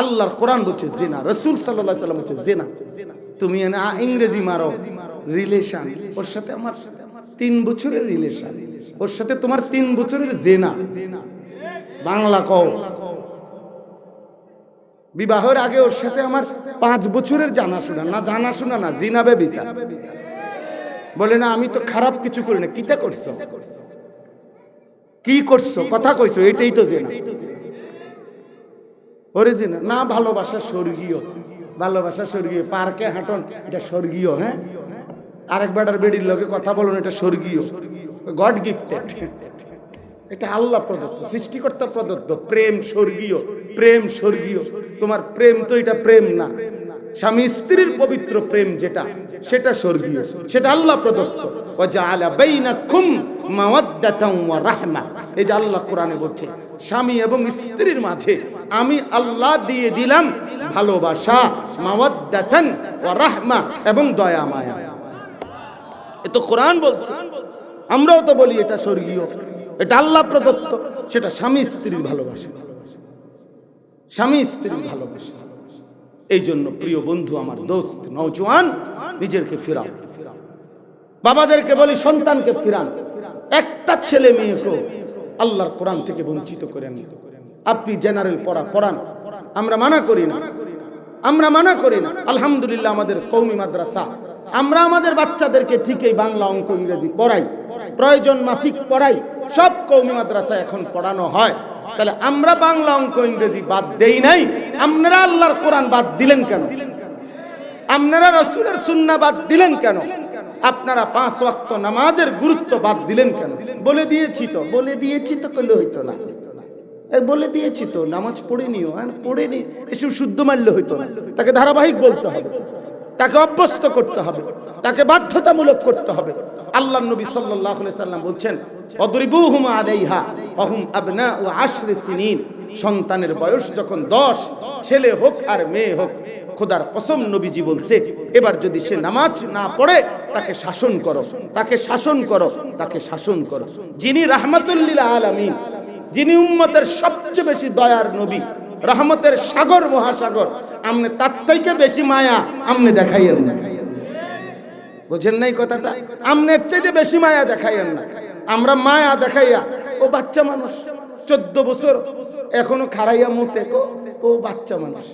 আল্লাহর কোরআন বলছে জেনা, রসুল সাল্লাহ সাল্লাম বলছে জেনা। তুমি ইংরেজি মারো রিলেশন ওর সাথে আমার তিন বছরের রিলেশন ওর সাথে তোমার তিন বছরের জেনা। বাংলা কও। বিবাহের আগে ওর সাথে আমার পাঁচ বছরের জানাশোনা। না জানাশোনা না জিনাবে বিচার। বলে, না, আমি তো খারাপ কিছু করি না। কিতা করছ? কি করছ? কথা কইছো, এটাই তো জেনা। ওরে জেনা না ভালোবাসা স্বর্গীয়। ভালোবাসা স্বর্গীয়, পার্কে হাঁটন, এটা স্বর্গীয় হ্যাঁ? আরেকবার বেডির লোকে কথা বলুন, এটা স্বর্গীয়। গড গিফটেড এটা আল্লাহ প্রদত্ত, সৃষ্টিকর্তা প্রদত্ত, প্রেম স্বর্গীয় প্রেম স্বর্গীয়। তোমার প্রেম তো এটা প্রেম না। স্বামী স্ত্রীর পবিত্র প্রেম যেটা, সেটা স্বর্গীয়, সেটা আল্লাহ প্রদত্ত। ওয়াজআলা বাইনাকুম মাওয়াদ্দাতান ওয়া রাহমা এই যে আল্লাহ কোরআনে বলছে স্বামী এবং স্ত্রীর মাঝে আমি আল্লাহ দিয়ে দিলাম ভালোবাসা, মাওয়াদ্দাতান ওয়া রাহমা এবং দয়া, মায়া। এ তো কোরআন বলছে। আমরাও তো বলি এটা স্বর্গীয়। এটা আল্লাহ প্রদত্ত, সেটা স্বামী স্ত্রীর ভালোবাসা। স্বামী স্ত্রীর ভালোবাসা। এই জন্য প্রিয় বন্ধু, আমার দোস্ত নৌজওয়ান নিজেরকে ফিরাও। বাবাদেরকে বলি সন্তানকে ফিরান। একটা ছেলে মেয়েকেও আল্লাহর কোরআন থেকে বঞ্চিত করেন। আপনি জেনারেল পড়া, পড়ান। আমরা মানা করি না। আমরা মানা করি না। আলহামদুলিল্লাহ আমাদের কৌমি মাদ্রাসা। আমরা আমাদের বাচ্চাদেরকে ঠিকই বাংলা অঙ্ক, ইংরেজি পড়াই। প্রয়োজন মাফিক পড়াই। সব কৌমি মাদ্রাসা এখন পড়ানো হয়। তাহলে আমরা বাংলা অঙ্ক, ইংরেজি বাদ দেই নাই। আপনারা আল্লাহর কোরআন বাদ দিলেন কেন? আপনারা রসুলের সুন্না বাদ দিলেন কেন? আপনারা পাঁচ ওয়াক্ত নামাজের গুরুত্ব বাদ দিলেন কেন? বলে দিয়েছি তো, বলে দিয়েছি তো করলে হইতো না? বলে দিয়েছি তো, নামাজ পড়ে নিও হ্যাঁ এসব শুদ্ধ মারলে হইতো না। তাকে ধারাবাহিক বলতে হবে। তাকে অভ্যস্ত করতে হবে। তাকে বাধ্যতামূলক করতে হবে। আল্লাহ নবী আলাইহি সাল্লাম বলছেন, অদরিবুহুম আলাইহা ওহুম আবনা ও আশরে সিনিন। সন্তানের বয়স যখন দশ, ছেলে হোক আর মেয়ে হোক, খোদার কসম নবীজি বলছে, এবার যদি সে নামাজ না পড়ে, তাকে শাসন করো, তাকে শাসন করো, তাকে শাসন করো। যিনি রাহমাতুল্লিল আলামিন, যিনি উম্মতের সবচেয়ে বেশি দয়ার নবী, রহমতের সাগর মহাসাগর, আমনে তার থেকে বেশি মায়া আমনে দেখাইয়েন না। বোঝেন নাই কথাটা? আমনে চাইতে বেশি মায়া দেখাইয়েন না। আমরা মায়া দেখাইয়া, ও বাচ্চা মানুষ চোদ্দ বছর এখনও খারাইয়া মুতে ও বাচ্চা মানুষ।